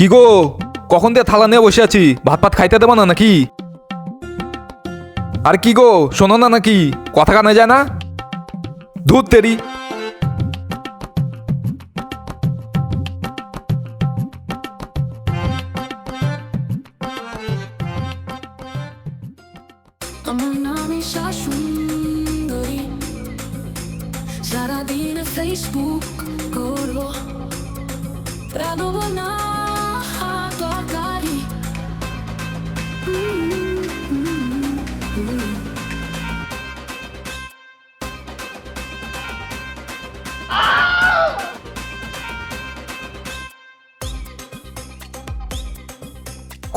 কি গো? কখন দিয়ে থালা নিয়ে বসে আছি? ভাত পাত খাইতে দেবো না নাকি? আর কি গো? শোনো না নাকি? কথা কানে যায় না? দুধ তেরি। সারাদিন ফেসবুক করব। রাঁধবো না।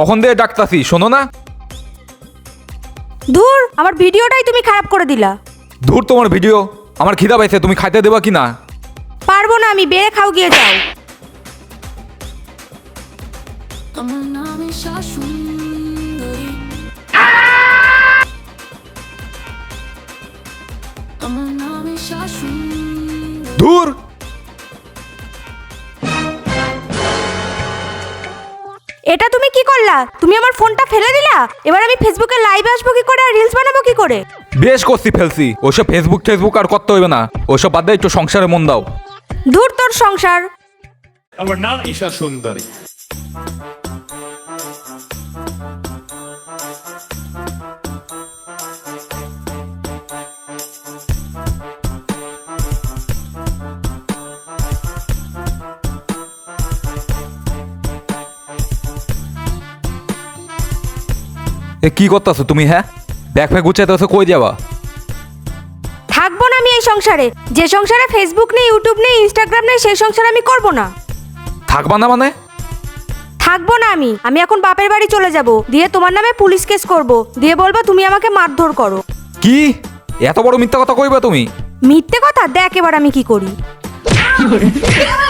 কখন দিয়ে ডাকতাছি শোনো না। ধুর আমার ভিডিওটাই তুমি খারাপ করে দিলা। ধুর তোমার ভিডিও আমার খিদা পাইছে তুমি খাইতে দেবা কি না? পারব না আমি বেড়ে খাও গিয়ে যাও। আমার এটা তুমি কি করলা? তুমি আমার ফোনটা ফেলে দিলা? এবার আমি ফেসবুকে লাইভ আসব কি করে আর রিলস বানাবো কি করে? বেশ করছি ফেলছি। ওসব ফেসবুক ফেসবুক আর করতে হইবে না। ওসব বাদ দিয়ে একটু সংসারে মন দাও। দূর তোর সংসার। আমার নাম ঈশা সুন্দরী। এ কি করতেছো তুমি হ্যাঁ? ব্যাগ ফ্যাগ গুছাইতেছো কই যাবা? থাকব না আমি এই সংসারে। যে সংসারে ফেসবুক নেই ইউটিউব নেই ইনস্টাগ্রাম নেই সেই সংসার আমি করব না। থাকবা না মানে? থাকব না আমি। আমি এখন বাপের বাড়ি চলে যাব। দিয়ে তোমার নামে পুলিশ কেস করব। দিয়ে বলবা তুমি আমাকে মারধর করো। কি? এত বড় মিথ্যা কথা কইবা তুমি? মিথ্যে কথা? দেখ এবার আমি কি করি।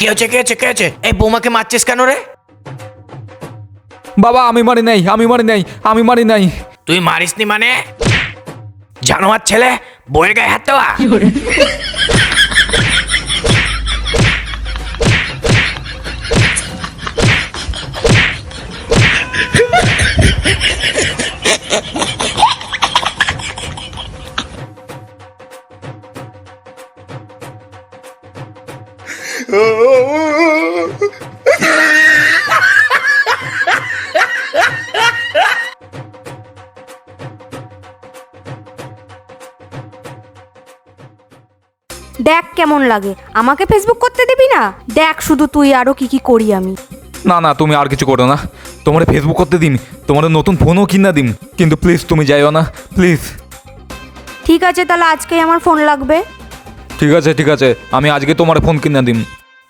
কি হচ্ছে কে হচ্ছে কে হচ্ছে এই বৌমাকে মারছিস কেন রে? বাবা আমি মারি নাই আমি মারি নাই আমি মারি নাই। তুই মারিসনি মানে? জানো জানোয়ার ছেলে বইয়ের গায়ে হাত দেওয়া? কেমন লাগে? আমাকে ফেসবুক করতে দিবি না? দেখ শুধু তুই আরও কি কি করি আমি। না না তুমি আর কিছু করো না। তোমার ফেসবুক করতে দিন। তোমার নতুন ফোনও কিনা দিন কিন্তু প্লিজ তুমি যাইও না। প্লিজ ঠিক আছে তাহলে আজকেই আমার ফোন লাগবে। ঠিক আছে ঠিক আছে। আমি আজকে তোমার ফোন কিনা দিন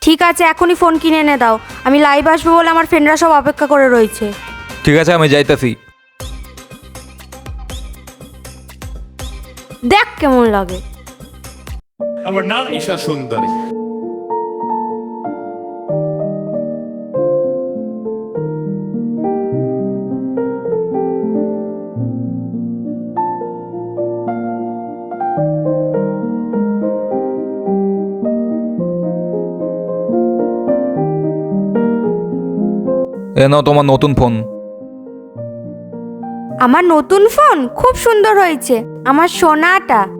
ঠিক আছে এখনই ফোন কিনে এনে দাও। আমি লাইভ আসব বলে আমার ফ্রেন্ডরা সব অপেক্ষা করে রয়েছে। ঠিক আছে আমি যাইতাছি। দেখ কেমন লাগে। আমার নাম ঈশা সুন্দরী। এ নাও তোমার নতুন ফোন। আমার নতুন ফোন? খুব সুন্দর হয়েছে। আমার সোনাটা।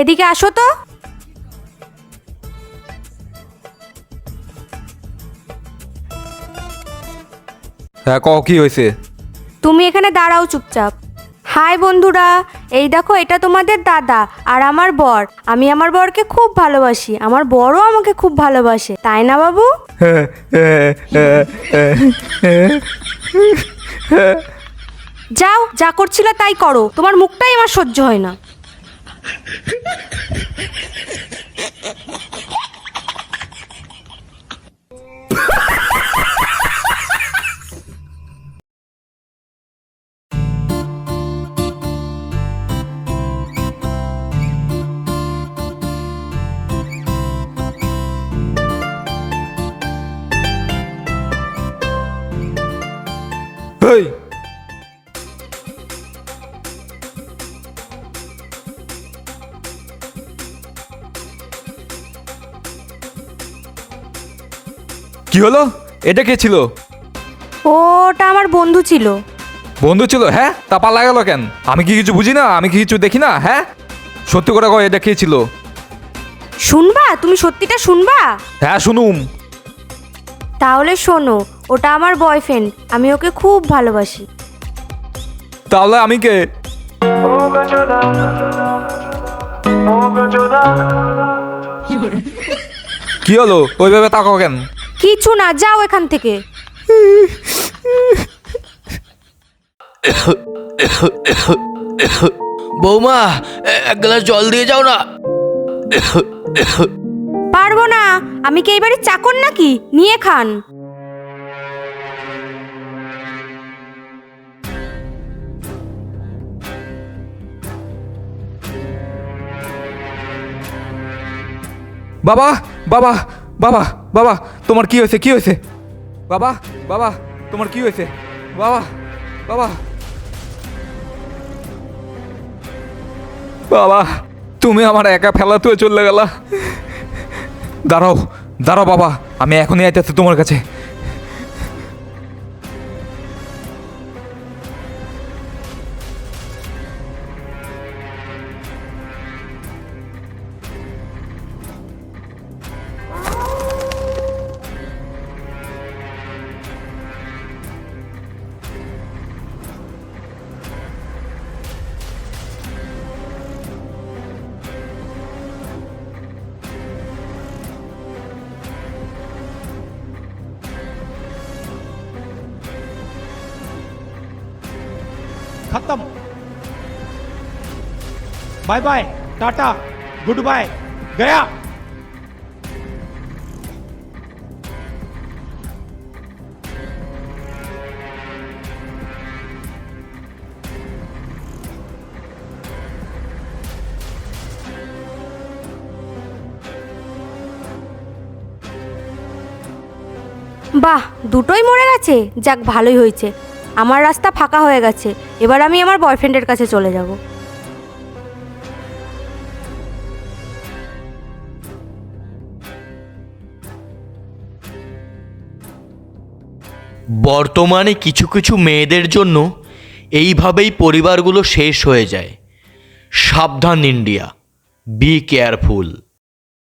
এদিকে আসো তো। তুমি এখানে দাঁড়াও চুপচাপ। হাই বন্ধুরা এই দেখো এটা তোমাদের দাদা আর আমার বর। আমি আমার বরকে খুব ভালোবাসি। আমার বরও আমাকে খুব ভালোবাসে তাই না বাবু? যাও যা করছিলে তাই করো। তোমার মুখটাই আমার সহ্য হয় না। কি হলো? এটা কে ছিল? ওটা আমার বন্ধু ছিল। বন্ধু ছিল? হ্যাঁ? তা পাল্লা গেল কেন? আমি কি কিছু বুঝি না? আমি কি কিছু দেখি না? হ্যাঁ? সত্যি করে কয় এটা কে ছিল? শুনবা? তুমি সত্যিটা শুনবা? হ্যাঁ শুনুম। তাহলে শোনো ওটা আমার বয়ফ্রেন্ড আমি ওকে খুব ভালোবাসি। তাহলে আমি কে? কি হলো? ওইভাবে তাকাও কেন? কিছু না যাও এখান থেকে। বৌমা এক গ্লাস জল দিয়ে যাও না। পারব না। আমি কি এই বাড়ির চাকর নাকি? নিয়ে খান। বাবা বাবা বাবা। বাবা, তোমার কি হয়েছে? কি হয়েছে? বাবা বাবা, তোমার কি হয়েছে? বাবা বাবা। বাবা, তুমি আমার একা ফেলা তুই চলে গেলা। দাঁড়াও দাঁড়াও বাবা, আমি এখনই আইতেছি তোমার কাছে। खत्म bye bye tata goodbye गया বাহ দুটোই মরে গেছে যাক ভালোই হয়েছে আমার রাস্তা ফাঁকা হয়ে গেছে। এবার আমি আমার বয়ফ্রেন্ডের কাছে চলে যাব। বর্তমানে কিছু কিছু মেয়েদের জন্য এইভাবেই পরিবারগুলো শেষ হয়ে যায়। সাবধান, ইন্ডিয়া। Be careful